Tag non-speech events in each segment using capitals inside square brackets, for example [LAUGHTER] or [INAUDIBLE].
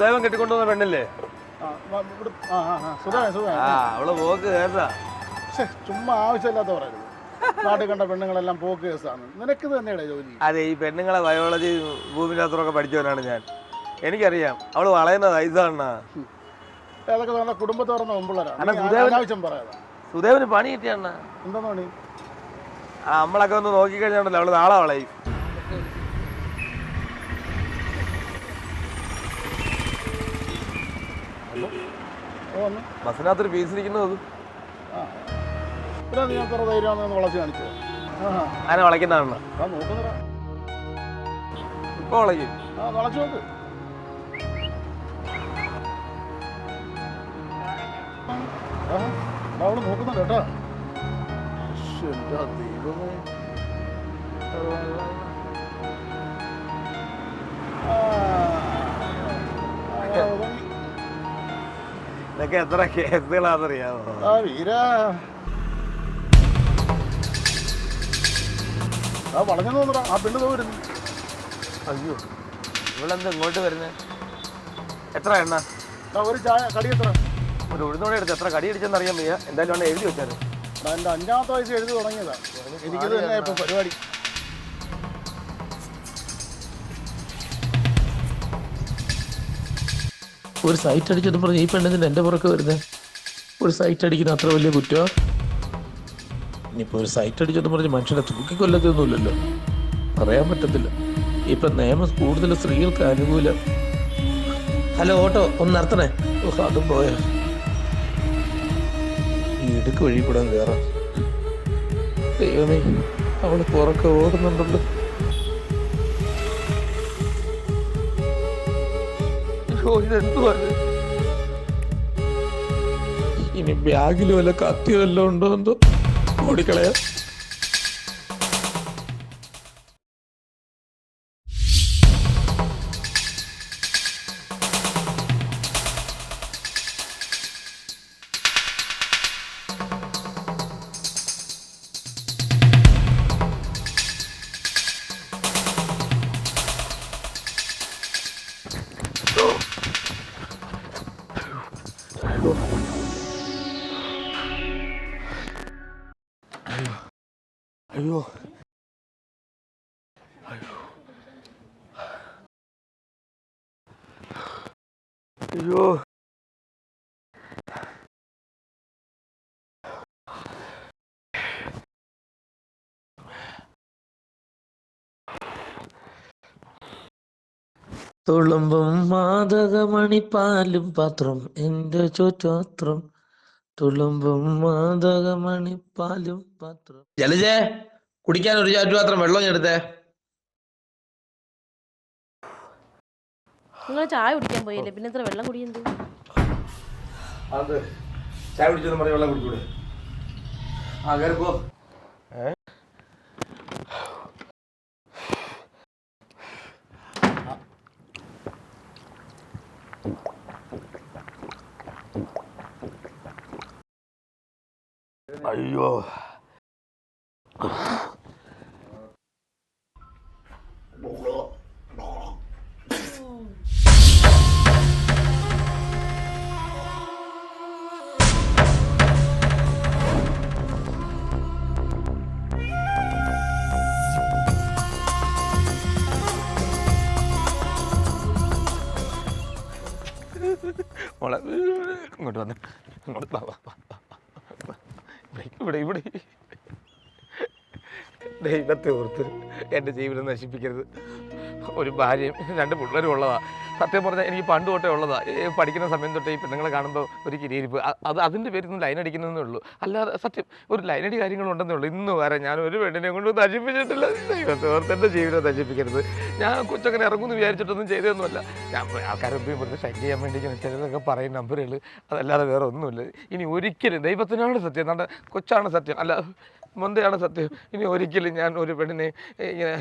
സുദേവൻ കെട്ടിക്കൊണ്ടുവന്ന പെണ്ണല്ലേ? ആ, അവൾ പോക്ക് കേട്ടാ ശ്ശെ, ചുമ്മാ ആവശ്യമില്ലാത്ത പറയുന്നത്. നാട്ടിൽ കണ്ട പെണ്ണുങ്ങളെല്ലാം പോക്ക് കേസാണ്. നിനക്ക് തന്നെയാണ് ജോലി? അതെ ഈ പെണ്ണുങ്ങളെ ബയോളജി ഭൂമിശാസ്ത്രമൊക്കെ പഠിച്ചവനാണ് ഞാൻ. എനിക്കറിയാം. അവൾ വളയുന്നത് ഐസാണ് അതൊക്കെ നമ്മുടെ കുടുംബത്തെ പറഞ്ഞ മുമ്പുള്ളവരാണ് സുദേവന് പണി കിട്ടിയാണ് എന്താ പണി? ആ നമ്മളൊക്കെ ഒന്ന് നോക്കിക്കഴിഞ്ഞാണല്ലോ അവൾ നാളെ വളയും. ഓ ഒന്ന് ബസ്സിനകത്തൊരു പീസിരിക്കുന്നത് പിന്നെ നീ അത്ര ധൈര്യമാണെന്ന് വളച്ച് കാണിച്ചോ ആനെ വളയ്ക്കുന്നതാണ്. ആ ഇപ്പൊ വളയ്ക്കും. ആ വളച്ചു നോക്ക്. അവൾ നോക്കുന്നുണ്ട് കേട്ടോ. ദൈവമേ. ആ, ഇതൊക്കെ എത്ര കേസുകളാണെന്നറിയാമോ ആ വീര. ആ വളഞ്ഞു തോന്നടാ ആ പെണ്ണ് തോരുന്നു അയ്യോ. ഇവളെന്ത് ഇങ്ങോട്ട് വരുന്നത് എത്ര എണ്ണ? ഒരു ചായ കടി എത്ര? ഒരു ഉഴുന്നോടെ എടുത്ത് എത്ര കടി അടിച്ചെന്ന് അറിയാൻ വയ്യ. എന്തായാലും എഴുതി വെച്ചാൽ എന്റെ അഞ്ചാമത്തെ വയസ്സ് എഴുതി തുടങ്ങിയതാ. എനിക്കിത് തന്നെ ഇപ്പൊ പരിപാടി. ഒരു സൈറ്റ് അടിച്ചെന്ന് പറഞ്ഞ് ഈ പെണ്ണിന് എന്റെ പുറക്ക് വരുന്നത് ഒരു സൈറ്റ് അടിക്കുന്ന അത്ര വലിയ കുറ്റോ ഇനിയിപ്പോൾ ഒരു സൈറ്റ് അടിച്ചെന്ന് പറഞ്ഞ് മനുഷ്യനെ തൂക്കിക്കൊല്ലത്തൊന്നുമില്ലല്ലോ. പറയാൻ പറ്റത്തില്ല. ഇപ്പൊ നിയമം കൂടുതൽ സ്ത്രീകൾക്ക് അനുകൂലം. ഹലോ ഓട്ടോ ഒന്ന് നിർത്തണേ. ഓ അതും പോയോ. ഈ ഇടുക്ക് വഴി കൂടാൻ കയറാം ദൈവമേ അവൾ പുറക്കെ ഓടുന്നുണ്ടല്ലോ. അയ്യോ ഇനി ബാഗിൽ വല്ല കത്തി വല്ലതും ഉണ്ടോ എന്തോ? ഓടിക്കളയാ. 哎呦哎呦哎呦哎呦。തുളുമ്പും മാതകമണിപ്പാലും പാത്രം എന്റെ ചോറ്റോത്രം. തുളുമ്പും മാതകമണിപ്പാലും പാത്രം. ജലജേ കുടിക്കാൻ ഒരു ചാറ്റ് പാത്രം വെള്ളം ഞാൻ എടുത്തേ. നിങ്ങൾ ചായ കുടിക്കാൻ പോയില്ലേ? പിന്നെ ഇത്ര വെള്ളം കുടിക്കുന്നത് അത് ചായ കുടിച്ചു വെള്ളം കുടിക്കൂടെ? ആ കയറിപ്പോ അയ്യോ മോളെ ഇങ്ങോട്ട് വന്ന് ഇങ്ങോട്ട് വാ, വാ, വാ. ഇവിടെ ഇവിടെ. ദൈവത്തെ ഓർത്ത് എന്റെ ജീവിതം നശിപ്പിക്കരുത്. ഒരു ഭാര്യയും രണ്ട് പിള്ളേരും ഉള്ളതാ. സത്യം പറഞ്ഞാൽ എനിക്ക് പണ്ട് തൊട്ടേ ഉള്ളതാണ് പഠിക്കുന്ന സമയം തൊട്ടേ ഈ പെണ്ണുങ്ങളെ കാണുമ്പോൾ ഒരു കിരിയിരിപ്പ് അത് അതിന്റെ പേരിൽ ലൈൻ അടിക്കുന്നതേ ഉള്ളൂ. അല്ലാതെ സത്യം ഒരു ലൈനടി കാര്യങ്ങളുണ്ടെന്നേ ഉള്ളൂ. ഇന്ന് വരെ ഞാൻ ഒരു പെണ്ണിനെ കൊണ്ട് നശിപ്പിച്ചിട്ടില്ല. ദൈവത്തെ ഓർത്ത് എന്റെ ജീവിതം നശിപ്പിക്കരുത്. ഞാൻ കൊച്ചങ്ങനെ ഇറങ്ങുമെന്ന് വിചാരിച്ചിട്ടൊന്നും ചെയ്തതൊന്നുമല്ല. ഞാൻ ആൾക്കാരെ വെറുതെ ഷൈൻ ചെയ്യാൻ വേണ്ടി ചിലതൊക്കെ പറയും നമ്പറുകൾ അതല്ലാതെ വേറെ ഒന്നുമില്ല ഇനി ഒരിക്കലും ദൈവത്തിനാണ് സത്യം. നമ്മുടെ കൊച്ചാണ് സത്യം. അല്ല മൊന്തയാണ് സത്യം. ഇനി ഒരിക്കലും ഞാൻ ഒരു പെണ്ണിനെ ഇങ്ങനെ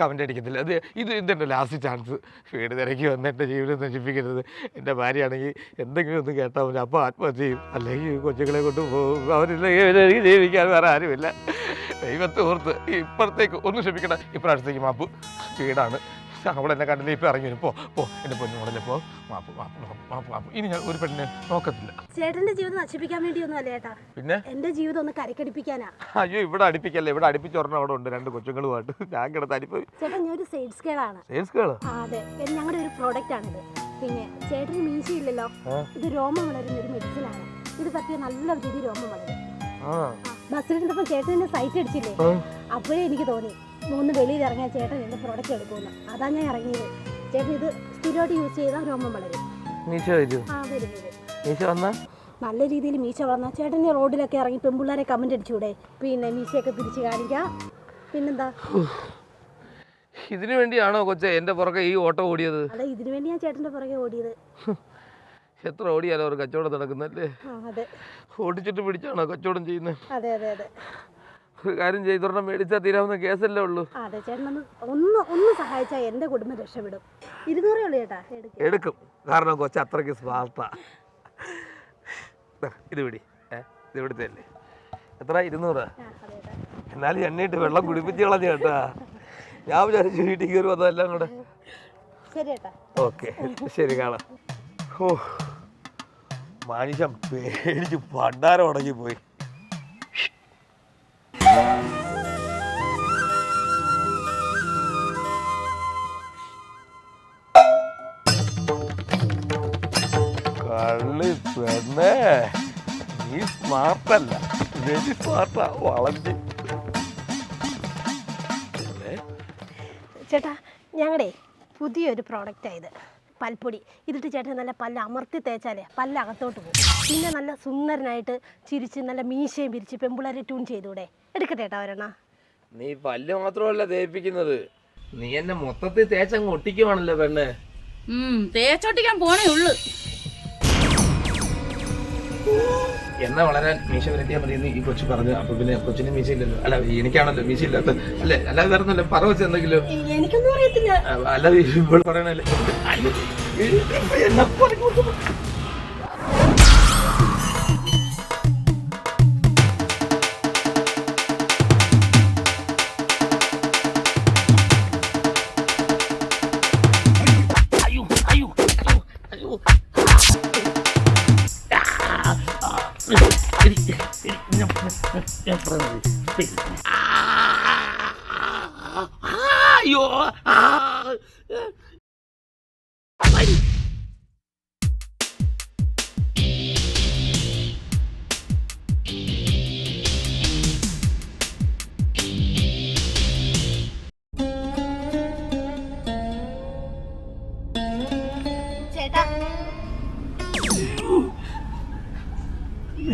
കമന്റ് അടിക്കത്തില്ല. അത് ഇത് ഇതെന്റെ ലാസ്റ്റ് ചാൻസ് വീട് തിരക്കി വന്ന് എന്റെ ജീവിതം നശിപ്പിക്കരുത്. എന്റെ ഭാര്യയാണെങ്കിൽ എന്തെങ്കിലും ഒന്ന് കേട്ടാൽ മതി. അപ്പോൾ ആത്മഹത്യ ചെയ്യും. അല്ലെങ്കിൽ കൊച്ചുങ്ങളെ കൊണ്ട് പോകും. അവരില്ലെങ്കിൽ ജീവിക്കാൻ വേറെ ആരുമില്ല. ദൈവത്തെ ഓർത്ത് ഇപ്പുറത്തേക്ക് ഒന്ന് ക്ഷമിക്കണം ഇപ്രാവശ്യത്തേക്ക് മാപ്പ്. വീടാണ്. [LAUGHS] അവളെന്നെ കണ്ടില്ല? ഇപ്പം ഇറങ്ങി വരും. പോ പോ എന്റെ പൊന്നു മോളല്ലേ പോ. മാപ്പ് മാപ്പ് മാപ്പ് മാപ്പ് മാപ്പ് ഇനി ഞാൻ ഒരു പെണ്ണിനെ നോക്കത്തില്ല. ചേട്ടന്റെ ജീവിതം നശിപ്പിക്കാൻ വേണ്ടിയൊന്നും അല്ല ചേട്ടാ പിന്നെ? എന്റെ ജീവിതം ഒന്ന് കരക്കടിപ്പിക്കാനാ. അയ്യോ ഇവിടെ അടുപ്പിക്കല്ലേ? ഇവിടെ അടുപ്പിച്ച് ഒരെണ്ണം അവിടെ ഉണ്ട് രണ്ട് കൊച്ചുങ്ങളുമായിട്ട്. ഞാൻ കിടന്ന് അടിപ്പോയി ചേട്ടാ ഞാൻ ഒരു സെയിൽസ് കേളാണ് സെയിൽസ് കേൾ ആ അതെ. ഞങ്ങളുടെ ഒരു പ്രോഡക്റ്റ് ആണിത്. പിന്നെ ചേട്ടന് മീശയില്ലല്ലോ ഇല്ലല്ലോ? ഇത് രോമം വളരുന്ന ഒരു മെഡിസിൻ ആണ്. ഇത് പറ്റിയ നല്ല രീതി രോമം വളരും. ബസ്സിലിരുന്നപ്പോൾ ചേട്ടൻ എന്നെ സൈറ്റ് അടിച്ചില്ലേ. അപ്പോഴേ എനിക്ക് തോന്നി. മൂന്ന് വെളിയിൽ ഇറങ്ങിയ ചേട്ടൻ എന്റെ പ്രോഡക്റ്റ് എടുക്കുമെന്ന്. അതാ ഞാൻ ഇറങ്ങിയത്. ചേട്ടൻ ഇത് സ്ഥിരമായിട്ട് യൂസ് ചെയ്താൽ രോമം വളരും. മീശ വരും ആ വരും വരും. മീശ വന്നാ? നല്ല രീതിയിൽ മീശ വളർന്ന. ചേട്ടൻ റോഡിലൊക്കെ ഇറങ്ങി പെൺപിള്ളേരെ കമന്റ് അടിച്ചൂടെ? പിന്നെ മീശയൊക്കെ തിരിച്ച് കാണിക്കാം. പിന്നെന്താ? ഇതിനു വേണ്ടിയാണോ കൊച്ചെ എന്റെ പുറകെ ഈ ഓട്ടോ ഓടിയത്? അതെ ഇതിനു വേണ്ടി ഞാൻ ചേട്ടന്റെ പുറകെ ഓടിയത്. എത്ര ഓടിയാലോ ഒരു കച്ചവടം നടക്കുന്നല്ലേ? ഓടിച്ചിട്ട് പിടിച്ചാണോ കച്ചവടം ചെയ്യുന്നത്? അതെ അതെ അതെ. ഒരു കാര്യം ചെയ്തോണം മേടിച്ചാൽ തീരാവുന്ന കേസല്ലേ ഉള്ളൂ. അതെ ചേട്ടൻ ഒന്ന് ഒന്ന് സഹായിച്ച സഹായിച്ചാൽ എന്റെ കുടുംബം രക്ഷപ്പെടും. ഇരുന്നൂറേ ഉള്ളൂ ചേട്ടാ എടുക്കും. കാരണം കൊച്ച അത്രയ്ക്ക് സ്വാർത്ത ഇത് പിടി. ഏ ഇത് ഇവിടുത്തെ അല്ലേ? എത്ര ഇരുന്നൂറ്? എന്നാലും എണ്ണയിട്ട് വെള്ളം കുടിപ്പിച്ച് കളഞ്ഞ കേട്ടാ. ഞാൻ വിചാരിച്ചു വീട്ടിൽ കയറി വന്നതെല്ലാം കൂടെ. ഓക്കെ ശരി കാണാം. ഓ മനുഷ്യൻ പേടിച്ച് പണ്ടാരം ഉടങ്ങി പോയി കള്ളി പെണ്ണേ നീ സ്മാർട്ടല്ല. വെരി സ്മാർട്ടാ. വളഞ്ഞ്. ചേട്ടാ ഞങ്ങളുടെ പുതിയൊരു പ്രോഡക്റ്റായത് പൽപ്പൊടി. ഇതിട്ട് ചേട്ടൻ നല്ല പല്ല് അമർത്തി തേച്ചാലേ പല്ല് അകത്തോട്ട് പോകും. പിന്നെ നല്ല സുന്ദരനായിട്ട് ചിരിച്ച് നല്ല മീശയും പിരിച്ച് പെമ്പിളരെ ട്യൂൺ ചെയ്തൂടെ. എടുക്കട്ടെ ചേട്ടാ ഒരെണ്ണ. നീ പല്ല് മാത്രമല്ല തേപ്പിക്കുന്നത്. നീ എന്നെ മൊത്തത്തിൽ തേച്ചങ്ങ് ഒട്ടിക്കുവാണല്ലോ പെണ്ണ്. തേച്ചോട്ടിക്കാൻ പോണേ ഉള്ളു. എണ്ണ വളരാൻ മീശ വരട്ടിയാൽ മതി എന്ന് ഈ കൊച്ചു പറഞ്ഞു. അപ്പൊ പിന്നെ കൊച്ചിന് മീശ ഇല്ലല്ലോ അല്ല എനിക്കാണല്ലോ മീശ ഇല്ലാത്ത അല്ലെ? അല്ലാതെ വേറെ പറ വെച്ച് എന്തെങ്കിലും. എനിക്കൊന്നും അറിയത്തില്ല. അല്ലാതെ ഇപ്പോൾ പറയണല്ലേ അയ്യോ, എന്നെ പറഞ്ഞു അയ്യോ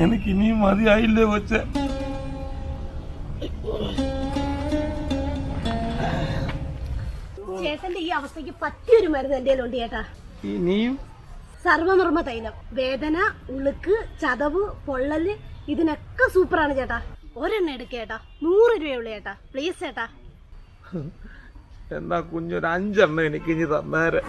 എനിക്ക് ഇനിയും മതിയായില്ലേ കൊച്ച? ചേട്ടന്റെ ഈ അവസ്ഥക്ക് പറ്റിയൊരു മരുന്ന് എന്റെ ഉണ്ട് ചേട്ടാ. ഇനിയും? സർവനിർമ്മ തൈലം വേദന ഉളുക്ക് ചതവ് പൊള്ളൽ ഇതിനൊക്കെ സൂപ്പറാണ് ചേട്ടാ. ഒരെണ്ണം എടുക്കേട്ടാ നൂറ് രൂപയുള്ളൂ ചേട്ടാ. പ്ലീസ് ചേട്ടാ. എന്നാ കുഞ്ഞൊരു അഞ്ചെണ്ണം എനിക്ക് ഇനി തന്നേരെ.